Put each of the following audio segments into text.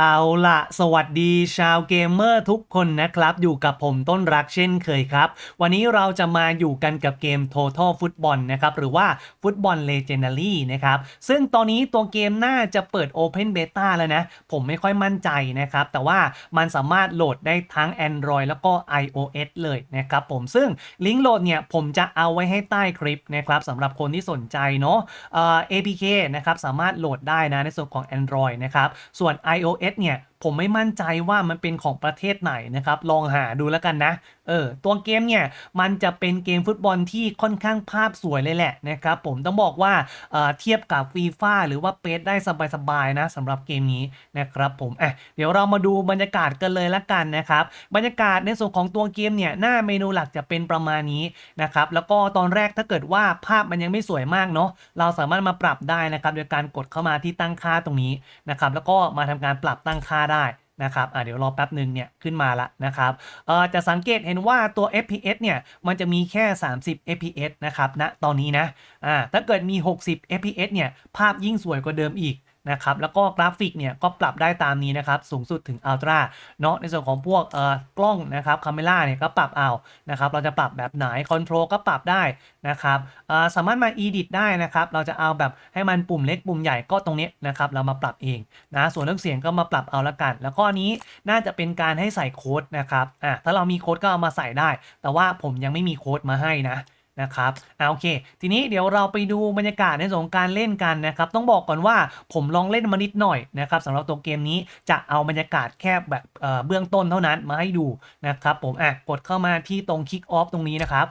เอาละสวัสดีชาวเกมเมอร์ทุกคนนะครับ อยู่กับผมต้นรักเช่นเคยครับ วันนี้เราจะมาอยู่กันกับเกม Total Football นะครับ หรือว่า Football Legendary นะครับ ซึ่งตอนนี้ตัวเกมน่าจะเปิด Open Beta แล้วนะ ผมไม่ค่อยมั่นใจนะครับ แต่ว่ามันสามารถโหลดได้ทั้ง Android แล้วก็ iOS เลยนะครับผมซึ่งลิงก์โหลดเนี่ย ผมจะเอาไว้ให้ใต้คลิปนะครับสำหรับคนที่สนใจเนาะเอ่อ APK นะครับสามารถโหลดได้นะในส่วนของ Android นะครับส่วน iOS เนี่ยผมไม่มั่นใจว่ามันเป็นของประเทศไหนนะครับ ลองหาดูแล้วกันนะ เออ ตัวเกมเนี่ยมันจะเป็นเกมฟุตบอลที่ค่อนข้างภาพสวยเลยแหละนะครับ ผมต้องบอกว่าเออเทียบกับฟีฟ่าหรือว่าเปสได้สบายๆนะสำหรับเกมนี้นะครับผมอะเดี๋ยวเรามาดูบรรยากาศกันเลยละกันนะครับ บรรยากาศในส่วนของตัวเกมเนี่ยหน้าเมนูหลักจะเป็นประมาณนี้นะครับแล้วก็ตอนแรกถ้าเกิดว่าภาพมันยังไม่สวยมากเนาะเราสามารถมาปรับได้นะครับโดยการกดเข้ามาที่ตั้งค่าตรงนี้นะครับแล้วก็มาทำการปรับตั้งค่าได้นะครับอะเดี๋ยวรอแป๊บหนึ่งเนี่ยขึ้นมาละนะครับเอ่อจะสังเกตเห็นว่าตัว FPS เนี่ยมันจะมีแค่ 30 FPS นะครับณนะตอนนี้นะอ่าถ้าเกิดมี 60 FPS เนี่ยภาพยิ่งสวยกว่าเดิมอีก นะครับแล้วก็กราฟิกเนี่ยก็ปรับได้ตามนี้นะครับสูงสุดถึงอัลตร้าเนาะในส่วนของพวกเอ่อกล้องนะครับคาเมล่าเนี่ยก็ปรับเอานะครับเราจะปรับแบบไหนคอนโทรลก็ปรับได้นะครับเอ่อสามารถมา edit ได้นะครับเราจะเอาแบบให้มันปุ่มเล็กปุ่มใหญ่ก็ตรงนี้นะครับเรามาปรับเองนะส่วนเรื่องเสียงก็มาปรับเอาละกัน แล้วก็นี้น่าจะเป็นการให้ใส่โค้ดนะครับอะถ้าเรามีโค้ดก็เอามาใส่ได้ แต่ว่าผมยังไม่มีโค้ดมาให้นะ นะครับอ่าโอเค ทีนี้เดี๋ยวเราไปดูบรรยากาศในส่วนของการเล่นกันนะครับ ต้องบอกก่อนว่าผมลองเล่นมานิดหน่อยนะครับสำหรับตัวเกมนี้จะเอาบรรยากาศแค่แบบเบื้องต้นเท่านั้นมาให้ดูนะครับผมอะกดเข้ามาที่ตรงคลิกออฟตรงนี้นะครับ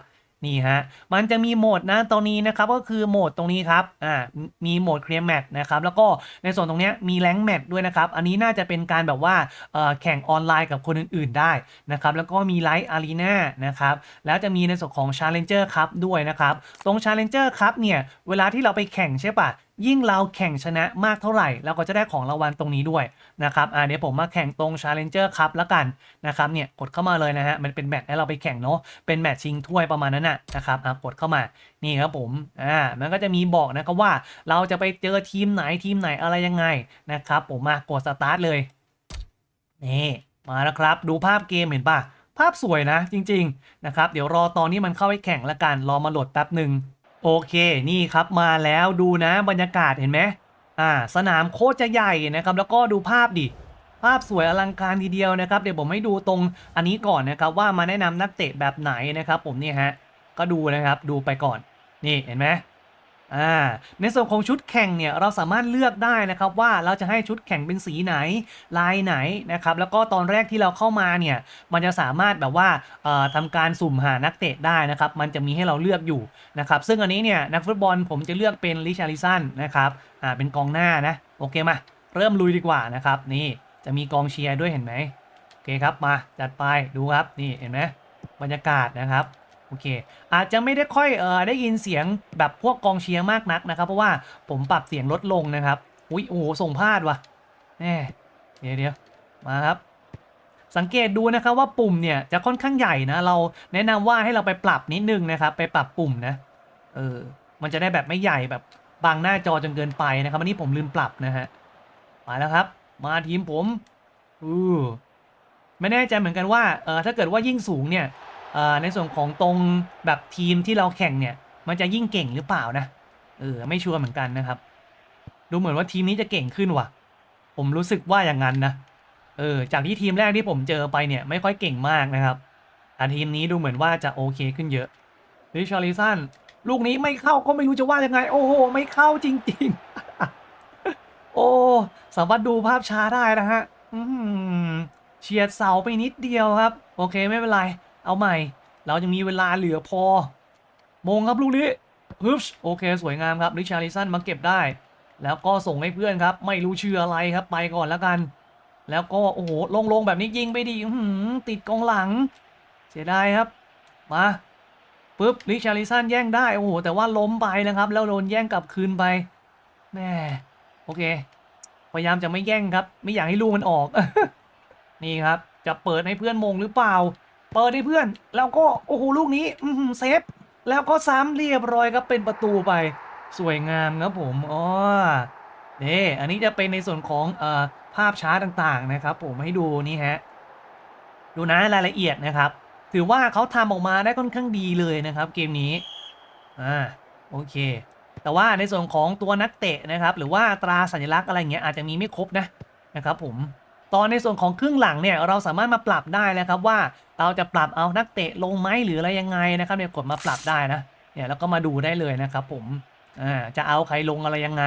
นี่ฮะ มันจะมีโหมดนะตรงนี้นะครับก็คือโหมดตรงนี้ครับ อ่า มีโหมดเคลียร์แมตช์นะครับ แล้วก็ในส่วนตรงนี้มีแรงแมตช์ด้วยนะครับ อันนี้น่าจะเป็นการแบบว่าเอ่อแข่งออนไลน์กับคนอื่น ๆได้นะครับ แล้วก็มีไลท์อารีนานะครับ แล้วจะมีในส่วนของ Challenger ครับด้วยนะครับ ตรง Challenger ครับเนี่ย เวลาที่เราไปแข่งใช่ปะยิ่งเราแข่งชนะมากเท่าไหร่ เราก็จะได้ของรางวัลตรงนี้ด้วยนะครับอ่าเดี๋ยวผมมาแข่งตรง Challenger ครับแล้วกันนะครับเนี่ยกดเข้ามาเลยนะฮะมันเป็นแมตช์ให้เราไปแข่งเนาะเป็นแมตช์ชิงถ้วยประมาณนั้นนะนะครับอะกดเข้ามานี่ครับผมอ่ามันก็จะมีบอกนะครับว่าเราจะไปเจอทีมไหนทีมไหนอะไรยังไงนะครับผมมากดสตาร์ทเลยนี่มาแล้วครับ ดูภาพเกมเห็นป่ะภาพสวยนะจริง ๆ นะครับ เดี๋ยวรอตอนนี้มันเข้าไปแข่งละกัน รอมาโหลดแป๊บหนึ่ง โอเคนี่ครับมาแล้วดูนะบรรยากาศเห็นไหมอ่าสนามโคตรจะใหญ่นะครับแล้วก็ดูภาพดิภาพสวยอลังการทีเดียวนะครับ เดี๋ยวผมให้ดูตรงอันนี้ก่อนนะครับ ว่ามาแนะนำนักเตะแบบไหนนะครับ ผมนี่ฮะก็ดูนะครับดูไปก่อน นี่เห็นไหม อ่าในส่วนของชุดแข่งเนี่ยเราสามารถเลือกได้นะครับว่าเราจะให้ชุดแข่งเป็นสีไหนลายไหนนะครับแล้วก็ตอนแรกที่เราเข้ามาเนี่ยมันจะสามารถแบบว่าเอ่อทำการสุ่มหานักเตะได้นะครับมันจะมีให้เราเลือกอยู่นะครับซึ่งอันนี้เนี่ยนักฟุตบอลผมจะเลือกเป็นลิชาริสันนะครับอ่าเป็นกองหน้านะโอเคมาเริ่มลุยดีกว่านะครับนี่จะมีกองเชียร์ด้วยเห็นไหมโอเคครับมาจัดไปดูครับนี่เห็นไหมบรรยากาศนะครับ อเค อาจจะไม่ได้ค่อยเออได้ยินเสียงแบบพวกกองเชียร์มากนักนะครับ เพราะว่าผมปรับเสียงลดลงนะครับ อุ้ยโอ้โหส่งพลาดว่ะเดี๋ยวเดี๋ยวมาครับ สังเกตดูนะครับว่าปุ่มเนี่ยจะค่อนข้างใหญ่นะ เราแนะนำว่าให้เราไปปรับนิดนึงนะครับ ไปปรับปุ่มนะเออมันจะได้แบบไม่ใหญ่แบบบางหน้าจอจนเกินไปนะครับอันนี้ผมลืมปรับนะฮะมาแล้วครับ มาทีมผมอือไม่แน่ใจเหมือนกันว่าเออถ้าเกิดว่ายิ่งสูงเนี่ย ในส่วนของตรงแบบทีมที่เราแข่งเนี่ย มันจะยิ่งเก่งหรือเปล่านะเออไม่ชัวร์เหมือนกันนะครับ ดูเหมือนว่าทีมนี้จะเก่งขึ้นว่ะ ผมรู้สึกว่าอย่างนั้นนะเออจากที่ทีมแรกที่ผมเจอไปเนี่ยไม่ค่อยเก่งมากนะครับแต่ทีมนี้ดูเหมือนว่าจะโอเคขึ้นเยอะริชาริสันลูกนี้ไม่เข้าก็ไม่รู้จะว่ายังไง โอ้โห ไม่เข้าจริง ๆ โอ้สามารถดูภาพช้าได้นะฮะเฉียดเสาไปนิดเดียวครับ โอเคไม่เป็นไร เอาใหม่ เรายังมีเวลาเหลือพอ มงครับลูกนี้ฮึบโอเค สวยงามครับริชาริสันมาเก็บได้ แล้วก็ส่งให้เพื่อนครับ ไม่รู้ชื่ออะไรครับไปก่อนแล้วกัน แล้วก็โอ้โหลงๆแบบนี้ยิงไปดีหืติดกองหลัง เสียดายครับ มาปุ๊บริชาริสันแย่งได้โอ้โหแต่ว่าล้มไปนะครับ แล้วโดนแย่งกลับคืนไปแม่โอเค พยายามจะไม่แย่งครับ ไม่อยากให้ลูกมันออก นี่ครับ จะเปิดให้เพื่อนมงหรือเปล่า เปิดให้เพื่อน แล้วก็โอ้โหลูกนี้อืเซฟ แล้วก็ซ้ำเรียบร้อยครับเป็นประตูไป สวยงามครับผมอ๋อเนี่อันนี้จะเป็นในส่วนของเอ่อภาพช้าต่างๆนะครับผมให้ดูนี่ฮะดูนะรายละเอียดนะครับ ถือว่าเขาทำออกมาได้ค่อนข้างดีเลยนะครับ เกมนี้อ่าโอเค แต่ว่าในส่วนของตัวนักเตะนะครับ หรือว่าตราสัญลักษณ์อะไรเงี้ยอาจจะมีไม่ครบนะนะครับผม ตอนในส่วนของครึ่งหลังเนี่ยเราสามารถมาปรับได้นะครับว่าเราจะปรับเอานักเตะลงไหมหรืออะไรยังไงนะครับเนี่ยกดมาปรับได้นะเนี่ยแล้วก็มาดูได้เลยนะครับผมอ่าจะเอาใครลงอะไรยังไง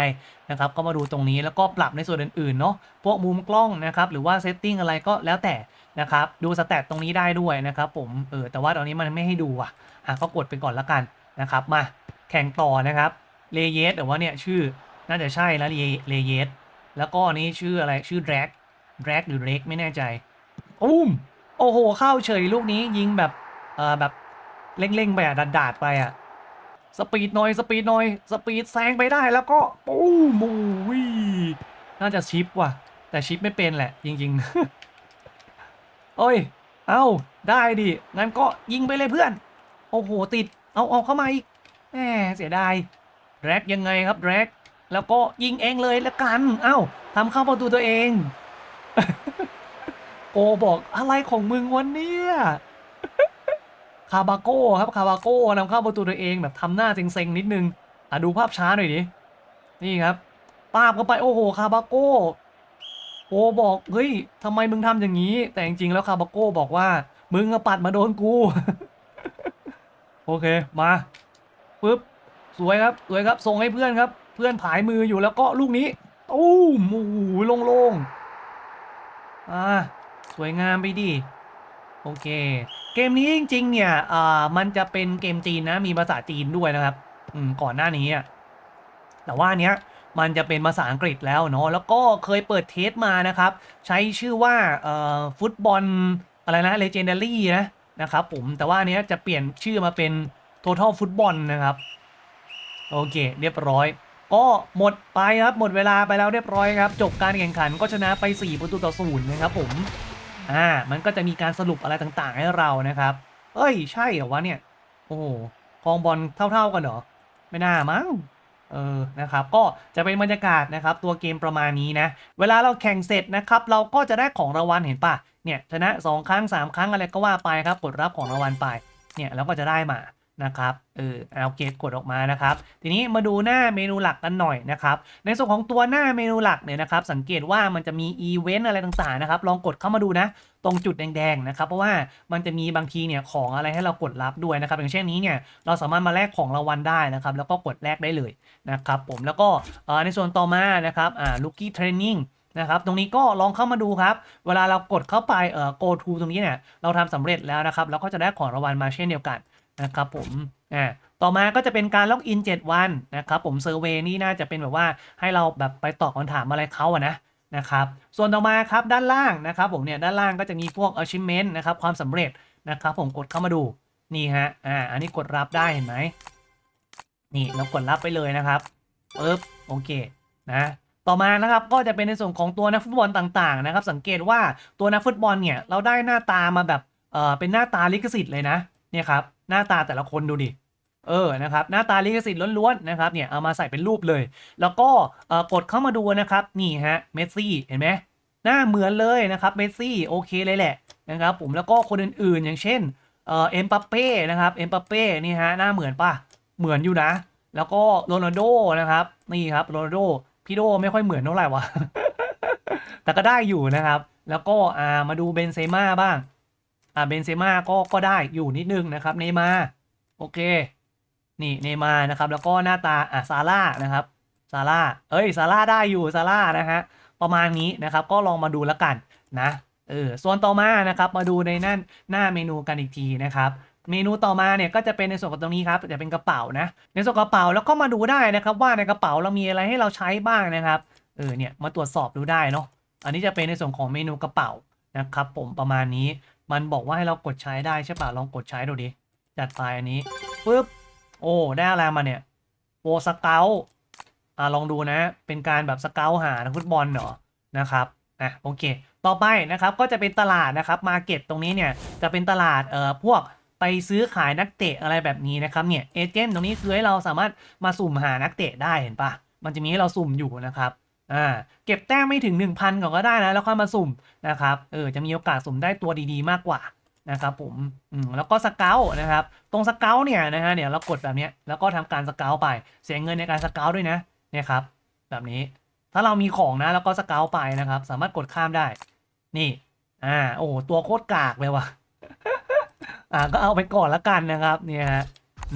นะครับก็มาดูตรงนี้แล้วก็ปรับในส่วนอื่นๆเนาะพวกมุมกล้องนะครับหรือว่าเซตติ้งอะไรก็แล้วแต่นะครับดูสแตทตรงนี้ได้ด้วยนะครับผมเออแต่ว่าตอนนี้มันไม่ให้ดูอะอะก็กดไปก่อนละกันนะครับมาแข่งต่อนะครับเลเยสหรือว่าเนี่ยชื่อน่าจะใช่แล้วเลเยสแล้วก็อันนี้ชื่ออะไรชื่อแดร็ก แร็กหรือเร็กไม่แน่ใจอุ้มโอ้โห เข้าเฉยลูกนี้ยิงแบบเอ่อแบบเร่งๆไปอะดาดๆไปอะสปีดหน่อยสปีดหน่อยสปีดแซงไปได้แล้วก็ปู้มูวิน่าจะชิปว่ะ แต่ชิปไม่เป็นแหละ จริงๆโอ้ย เอาได้ดิงั้นก็ยิงไปเลยเพื่อน โอ้โหติดเอาเอาเข้ามาอีกแหมเสียดายแร็กยังไงครับแร็กแล้วก็ยิงเองเลยละกัน เอ้าทำเข้าประตูตัวเอง โกบอกอะไรของมึงวันเนี้ยคาบาโก้ครับคาบาโก้นำเข้าประตูตัวเองแบบทำหน้าเซ็งๆนิดนึงอะดูภาพช้าหน่อยดิ นี่ครับปาบเข้าไปโอ้โหคาบาโก้โอ้บอกเฮ้ยทำไมมึงทำอย่างนี้ แต่จริงๆแล้วคาบาโก้บอกว่า มึงปัดมาโดนกู โอเคมาปึ๊บสวยครับสวยครับส่งให้เพื่อนครับ เพื่อนผายมืออยู่แล้วก็ลูกนี้ตู้มโอ้โหโล่งๆอ่า สวยงามไปดิโอเค เกมนี้จริง ๆ เนี่ยอ่ามันจะเป็นเกมจีนนะมีภาษาจีนด้วยนะครับ อืมก่อนหน้านี้อะแต่ว่าเนี้ยมันจะเป็นภาษาอังกฤษแล้วเนาะแล้วก็เคยเปิดเทสมานะครับ ใช้ชื่อว่าเอ่อฟุตบอลอะไรนะ Legendary นะนะครับผมแต่ว่าเนี้ยจะเปลี่ยนชื่อมาเป็น Total Football นะครับ โอเค เรียบร้อย ก็หมดไปครับ หมดเวลาไปแล้วเรียบร้อยครับ จบการแข่งขันก็ชนะไป 4 ประตูต่อศูนย์นะครับผม อ่า มันก็จะมีการสรุปอะไรต่างๆ ให้เรานะครับ เอ้ย ใช่เหรอวะเนี่ย โอ้โหกองบอลเท่า ๆกันเหรอ ไม่น่ามั้ง เออ นะครับ ก็จะเป็นบรรยากาศนะครับ ตัวเกมประมาณนี้นะ เวลาเราแข่งเสร็จนะครับ เราก็จะได้ของรางวัลเห็นปะเนี่ย ชนะ 2 ครั้ง 3 ครั้งอะไรก็ว่าไปครับ กดรับของรางวัลไป เนี่ย เราก็จะได้มา นะครับ เออเอาเกตกดออกมานะครับ ทีนี้มาดูหน้าเมนูหลักกันหน่อยนะครับ ในส่วนของตัวหน้าเมนูหลักเนี่ยนะครับ สังเกตว่ามันจะมีอีเวนต์อะไรต่างๆนะครับ ลองกดเข้ามาดูนะ ตรงจุดแดงๆนะครับ เพราะว่ามันจะมีบางทีเนี่ยของอะไรให้เรากดรับด้วยนะครับ อย่างเช่นนี้เนี่ย เราสามารถมาแลกของรางวัลได้นะครับ แล้วก็กดแลกได้เลยนะครับ ผม แล้วก็ในส่วนต่อมานะครับ อ่า Rookie Training นะครับตรงนี้ก็ลองเข้ามาดูครับ เวลาเรากดเข้าไปเอ่อ go to ตรงนี้เนี่ยเราทำสำเร็จแล้วนะครับแล้วก็จะได้ของรางวัลมาเช่นเดียวกัน นะครับผมอ่าต่อมาก็จะเป็นการล็อกอิน 7 วันนะครับผมเซอร์เวยนี่น่าจะเป็นแบบว่าให้เราแบบไปตอบคำถามอะไรเขาอะนะนะครับส่วนต่อมาครับด้านล่างนะครับผมเนี่ยด้านล่างก็จะมีพวก achievement นะครับความสำเร็จนะครับผมกดเข้ามาดูนี่ฮะอ่าอันนี้กดรับได้เห็นไหมนี่เรากดรับไปเลยนะครับปึ๊บโอเคนะต่อมานะครับก็จะเป็นในส่วนของตัวนักฟุตบอลต่างๆนะครับสังเกตว่าตัวนักฟุตบอลเนี่ยเราได้หน้าตามาแบบเออเป็นหน้าตาลิขสิทธิ์เลยนะเนี่ยครับ หน้าตาแต่ละคนดูดิเออ นะครับ หน้าตาลิขสิทธิ์ล้วนๆ นะครับ เนี่ย เอามาใส่เป็นรูปเลย แล้วก็กดเข้ามาดูนะครับ นี่ฮะ เมสซี่ เห็นไหม หน้าเหมือนเลยนะครับ เมสซี่ โอเคเลยแหละ นะครับผม แล้วก็คนอื่นๆ อย่างเช่น เอ็มปัปเป้นะครับ เอ็มปัปเป้ นี่ฮะ หน้าเหมือนปะเหมือนอยู่นะ แล้วก็โรนัลโดนะครับ นี่ครับ โรนัลโด พี่โดไม่ค่อยเหมือนเท่าไหร่วะ แต่ก็ได้อยู่นะครับ แล้วก็มาดูเบนเซม่าบ้าง อ่าเบนเซม่าก็ก็ได้อยู่นิดนึงนะครับเนมาโอเค นี่เนมานะครับ แล้วก็หน้าตาอะซาร่านะครับซาร่าเอ้ยซาร่าได้อยู่ซาร่านะฮะประมาณนี้นะครับ ก็ลองมาดูแล้วกันนะเออส่วนต่อมานะครับ มาดูในหน้าหน้าเมนูกันอีกทีนะครับเมนูต่อมาเนี่ยก็จะเป็นในส่วนของตรงนี้ครับจะเป็นกระเป๋านะ ในส่วนกระเป๋าแล้วก็มาดูได้นะครับ ว่าในกระเป๋าเรามีอะไรให้เราใช้บ้างนะครับเออเนี่ยมาตรวจสอบดูได้เนาะอันนี้จะเป็นในส่วนของเมนูกระเป๋านะครับ ผมประมาณนี้ มันบอกว่าให้เรากดใช้ได้ใช่ป่ะลองกดใช้ดูดิจัดไปอันนี้ปุ๊บโอ้ได้อะไรมาเนี่ยโปรสเกลอ่าลองดูนะ เป็นการแบบสเกลหานักฟุตบอลเหรอนะครับอะโอเค ต่อไปนะครับก็จะเป็นตลาดนะครับมาเก็ตตรงนี้เนี่ยจะเป็นตลาดเอ่อพวกไปซื้อขายนักเตะอะไรแบบนี้นะครับเนี่ยเอเจนต์ตรงนี้คือให้เราสามารถมาสุ่มหานักเตะได้เห็นปะมันจะมีให้เราสุ่มอยู่นะครับ อ่าเก็บแต้มไม่ถึง 1,000ก่อนก็ได้นะ แล้วค่อยมาสุ่มนะครับเออจะมีโอกาสสุ่มได้ตัวดีๆ มากกว่านะครับผมอืมแล้วก็สเกลนะครับ ตรงสเกลเนี่ยนะฮะเนี่ยเรากดแบบเนี้ยแล้วก็ทำการสเกลไป เสียเงินในการสเกลด้วยนะเนี่ยครับ แบบนี้ถ้าเรามีของนะแล้วก็สเกลไปนะครับ สามารถกดข้ามได้ นี่ อ่าโอ้โหตัวโคตรกากเลยว่ะอ่าก็เอาไปก่อนละกันนะครับเนี่ยฮะ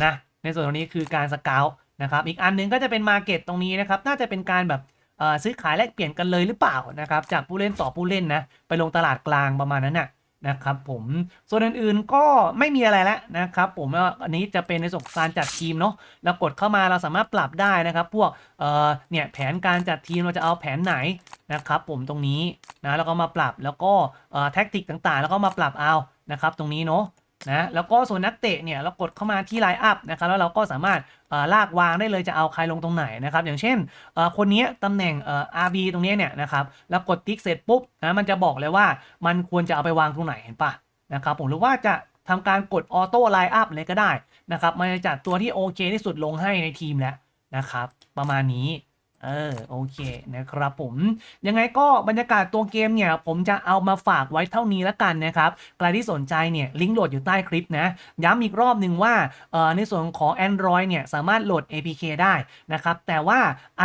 นะในส่วนตรงนี้คือการสเกลนะครับอีกอันหนึงก็จะเป็นมาเก็ตตรงนี้นะครับ น่าจะเป็นการแบบ ซื้อขายแลกเปลี่ยนกันเลยหรือเปล่านะครับจากผู้เล่นต่อผู้เล่นนะไปลงตลาดกลางประมาณนั้นน่ะนะครับผมส่วนอื่นๆก็ไม่มีอะไรแล้วนะครับผมว่าอันนี้จะเป็นในส่วนการจัดทีมเนาะเรากดเข้ามาเราสามารถปรับได้นะครับ พวกเอ่อเนี่ยแผนการจัดทีมเราจะเอาแผนไหนนะครับผมตรงนี้นะแล้วก็มาปรับแล้วก็เอ่อแท็กติกต่างๆ แล้วก็มาปรับเอานะครับตรงนี้เนาะ นะแล้วก็ส่วนนักเตะเนี่ยเรากดเข้ามาที่ไลน์อัพนะครับแล้วเราก็สามารถลากวางได้เลยจะเอาใครลงตรงไหนนะครับอย่างเช่นคนนี้ตำแหน่งเอ่อ RB ตรงนี้เนี่ยนะครับแล้วกดติ๊กเสร็จปุ๊บนะมันจะบอกเลยว่ามันควรจะเอาไปวางตรงไหนเห็นปะนะครับผมหรือว่าจะทำการกดออโต้ไลน์อัพเลยก็ได้นะครับมันจะจัดตัวที่โอเคที่สุดลงให้ในทีมแล้วนะครับประมาณนี้ เออโอเคนะครับผมยังไงก็บรรยากาศตัวเกมเนี่ย ผมจะเอามาฝากไว้เท่านี้แล้วกันนะครับใครที่สนใจเนี่ยลิงก์โหลดอยู่ใต้คลิปนะ ย้ำอีกรอบหนึ่งว่าในส่วนของ Android เนี่ยสามารถโหลด APK ได้นะครับ แต่ว่า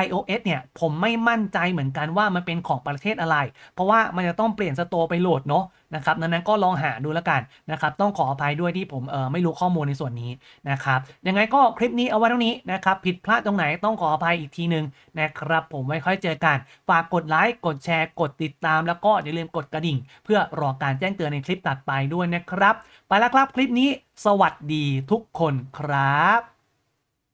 iOS เนี่ยผมไม่มั่นใจเหมือนกันว่ามันเป็นของประเทศอะไร เพราะว่ามันจะต้องเปลี่ยนสโตร์ไปโหลดเนาะ นะครับดังนั้นก็ลองหาดูแล้วกันนะครับต้องขออภัยด้วยที่ผมเออไม่รู้ข้อมูลในส่วนนี้นะครับยังไงก็คลิปนี้เอาไว้เท่านี้นะครับผิดพลาดตรงไหนต้องขออภัยอีกทีหนึ่งนะครับผมไว้ค่อยเจอกัน ฝากกดไลค์กดแชร์ กดติดตาม แล้วก็อย่าลืมกดกระดิ่ง เพื่อรอการแจ้งเตือนในคลิปตัดไปด้วยนะครับ ไปแล้วครับคลิปนี้ สวัสดีทุกคนครับ